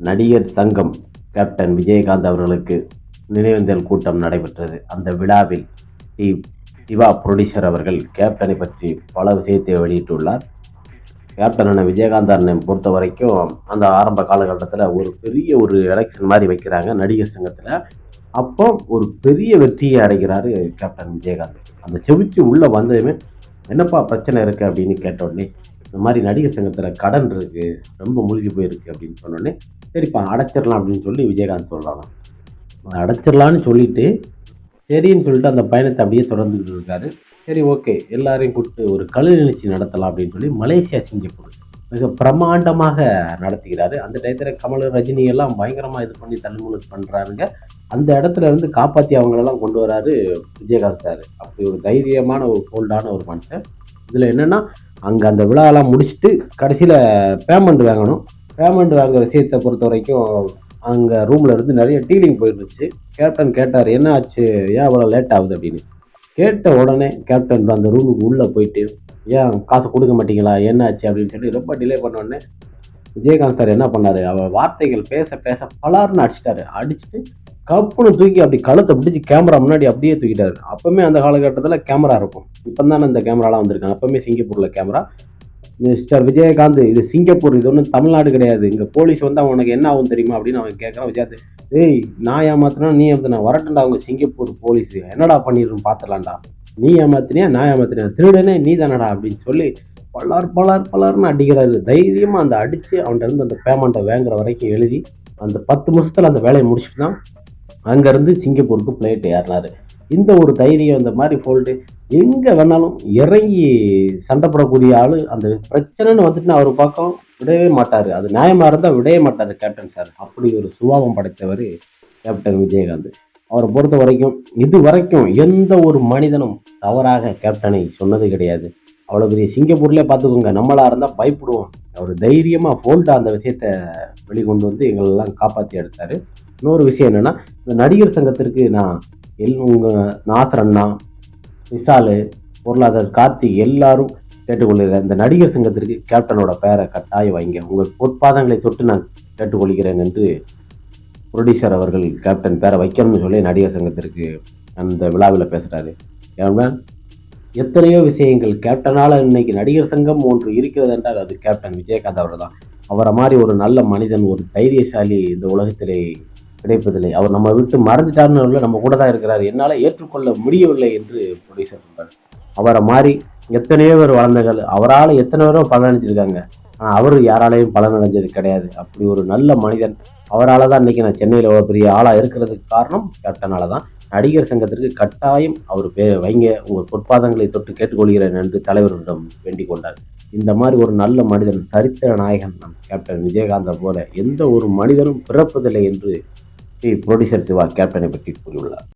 நடிகர் சங்கம் கேப்டன் விஜயகாந்த் அவர்களுக்கு நினைவேந்தல் கூட்டம் நடைபெற்றது. அந்த விழாவில் டி. சிவா புரொடியூசர் அவர்கள் கேப்டனை பற்றி பல விஷயத்தை வெளியிட்டுள்ளார். கேப்டனான விஜயகாந்த் அண்ணன் பொறுத்த வரைக்கும் அந்த ஆரம்ப காலகட்டத்தில் ஒரு பெரிய ஒரு எலெக்ஷன் மாதிரி வைக்கிறாங்க நடிகர் சங்கத்தில். அப்போ ஒரு பெரிய வெற்றியை அடைகிறாரு கேப்டன் விஜயகாந்த். அந்த செவிச்சு உள்ளே வந்ததுமே என்னப்பா பிரச்சனை இருக்குது அப்படின்னு கேட்ட உடனே இந்த மாதிரி நடிகர் சங்கத்தில் கடன் இருக்குது ரொம்ப மூழ்கி போயிருக்கு அப்படின்னு சொன்னோடனே சரிப்பா அடைச்சிடலாம் அப்படின்னு சொல்லி விஜயகாந்த் சொல்கிறாங்க அடைச்சிடலான்னு சொல்லிட்டு சரின்னு சொல்லிட்டு அந்த பயணத்தை அப்படியே தொடர்ந்துக்கிட்டு இருக்காரு. சரி ஓகே எல்லாரையும் கூப்பிட்டு ஒரு கலை நிகழ்ச்சி நடத்தலாம் அப்படின்னு சொல்லி மலேசியா சிங்கப்பூர் மிக பிரம்மாண்டமாக நடத்துகிறாரு. அந்த டயத்தில் கமல் ரஜினி எல்லாம் பயங்கரமாக இது பண்ணி தள்ளுமுழுக்கு பண்ணுறாருங்க அந்த இடத்துல இருந்து காப்பாற்றி அவங்களெல்லாம் கொண்டு வராரு விஜயகாந்த் சார். அப்படி ஒரு தைரியமான ஒரு போல்டான ஒரு மனுஷன். இதில் என்னென்னா அங்கே அந்த விழாலாம் முடிச்சுட்டு கடைசியில் பேமெண்ட் வாங்கணும். பேமெண்ட் வாங்குற விஷயத்தை பொறுத்த வரைக்கும் அங்கே ரூமில் இருந்து நிறைய டீலிங் போயிருந்துச்சு கேப்டன் கேட்டார் என்ன ஆச்சு? ஏன் அவ்வளோ லேட் ஆகுது? அப்படின்னு. கேட்ட உடனே கேப்டன் அந்த ரூமுக்கு உள்ளே போயிட்டு ஏன் காசு கொடுக்க மாட்டீங்களா? என்ன ஆச்சு? அப்படின்னு சொல்லி ரொம்ப டிலே பண்ண உடனே விஜயகாந்த் சார் என்ன பண்ணார்? அவர் வார்த்தைகள் பேச பேச பலார்னு அடிச்சிட்டாரு. அடிச்சுட்டு கப்புன்னு தூக்கி அப்படி கழுத்தை பிடிச்சி கேமரா முன்னாடி அப்படியே தூக்கிட்டாரு. அப்பவுமே அந்த காலகட்டத்தில் கேமரா இருக்கும். இப்போ தானே இந்த கேமராலாம் வந்திருக்காங்க. அப்பவுமே சிங்கப்பூரில் கேமரா மிஸ்டர் விஜயகாந்த் இது சிங்கப்பூர் இது ஒன்றும் தமிழ்நாடு கிடையாது. இங்கே போலீஸ் வந்து அவனுக்கு என்ன ஆகும் தெரியுமா? அப்படின்னு அவன் கேட்குறான் விஜயகாந்த். ஏய் நான் ஏமாத்தினா நீ ஏமாத்தினா? வரட்டுண்டா அவங்க சிங்கப்பூர் போலீஸ். என்னடா பண்ணிடுறோம் பார்த்துலாண்டா நீ ஏமாத்தினியா நான் ஏமாத்தினியா? திருடனே நீ தானடா அப்படின்னு சொல்லி பலார் பலார் பலார்னு அடிக்கிறாரு. தைரியமாக அந்த அடித்து அவன்கிட்ட இருந்து அந்த பேமெண்ட்டை வாங்குற வரைக்கும் எழுதி அந்த பத்து மாதத்தில் அந்த வேலையை முடிச்சுட்டு தான் அங்கேருந்து சிங்கப்பூருக்கு ஃப்ளைட் ஏறினார். இந்த ஒரு தைரியம் இந்த மாதிரி ஃபோல்டு எங்கே வேணாலும் இறங்கி சண்டைப்படக்கூடிய ஆள் அந்த பிரச்சனைன்னு வந்துட்டுனா அவர் பக்கம் விடவே மாட்டார். அது நியாயமாக இருந்தால் விடவே மாட்டார் கேப்டன் சார் அப்படி ஒரு சுபாவம் படைத்தவர் கேப்டன் விஜயகாந்த். அவரை பொறுத்த வரைக்கும் இது வரைக்கும் எந்த ஒரு மனிதனும் தவறாக கேப்டனை சொன்னது கிடையாது. அவ்வளோ பெரிய சிங்கப்பூர்லேயே பார்த்துக்கோங்க நம்மளாக இருந்தால் பயப்படுவோம். அவர் தைரியமாக ஃபோல்டாக அந்த விஷயத்த வெளிக்கொண்டு வந்து எங்களெல்லாம் காப்பாற்றி எடுத்தார். இன்னொரு விஷயம் என்னென்னா இந்த நடிகர் சங்கத்திற்கு நான் எல் உங்கள் நாசர் அண்ணா விஷாலு பொருளாதார கார்த்திக் எல்லாரும் கேட்டுக்கொள்கிறேன். இந்த நடிகர் சங்கத்திற்கு கேப்டனோட பேரை கட்டாயம் வைங்க. உங்கள் பொற்பாதங்களை தொட்டு நான் கேட்டுக்கொள்கிறேன் என்று புரொடியூசர் அவர்கள் கேப்டன் பேரை வைக்கணும்னு சொல்லி நடிகர் சங்கத்திற்கு அந்த விழாவில் பேசுகிறாரு ஏன்னா எத்தனையோ விஷயங்கள் கேப்டனால் இன்னைக்கு நடிகர் சங்கம் ஒன்று இருக்கிறது என்றால் அது கேப்டன் விஜயகாந்த் அவர் தான் அவரை மாதிரி ஒரு நல்ல மனிதன் ஒரு தைரியசாலி இந்த உலகத்திலே கிடைப்பதில்லை. அவர் நம்ம விட்டு மறந்துட்டார்னு இல்லை நம்ம கூட தான் இருக்கிறார். என்னால் ஏற்றுக்கொள்ள முடியவில்லை என்று ப்ரொடியூசர் சொல்கிறார் அவரை மாதிரி எத்தனையோ பேர் வளர்ந்தகள் அவரால் எத்தனை பேரும் பலனடைஞ்சிருக்காங்க ஆனால் அவர் யாராலையும் பலனடைஞ்சது கிடையாது. அப்படி ஒரு நல்ல மனிதன். அவரால் தான் இன்றைக்கி நான் சென்னையில் ஒரு பெரிய ஆளாக இருக்கிறதுக்கு காரணம் கேப்டனால தான் நடிகர் சங்கத்திற்கு கட்டாயம் அவர் பே வைங்க உங்கள் பொற்பாதங்களை தொட்டு கேட்டுக்கொள்கிறேன் என்று தலைவரிடம் வேண்டிக் கொண்டார். இந்த மாதிரி ஒரு நல்ல மனிதன் சரித்திர நாயகன் நம் கேப்டன் விஜயகாந்தை போல எந்த ஒரு மனிதனும் பிறப்பதில்லை என்று ப்ரொடியூசர் சிவா கேப்டனை பற்றி கூறியுள்ளார்.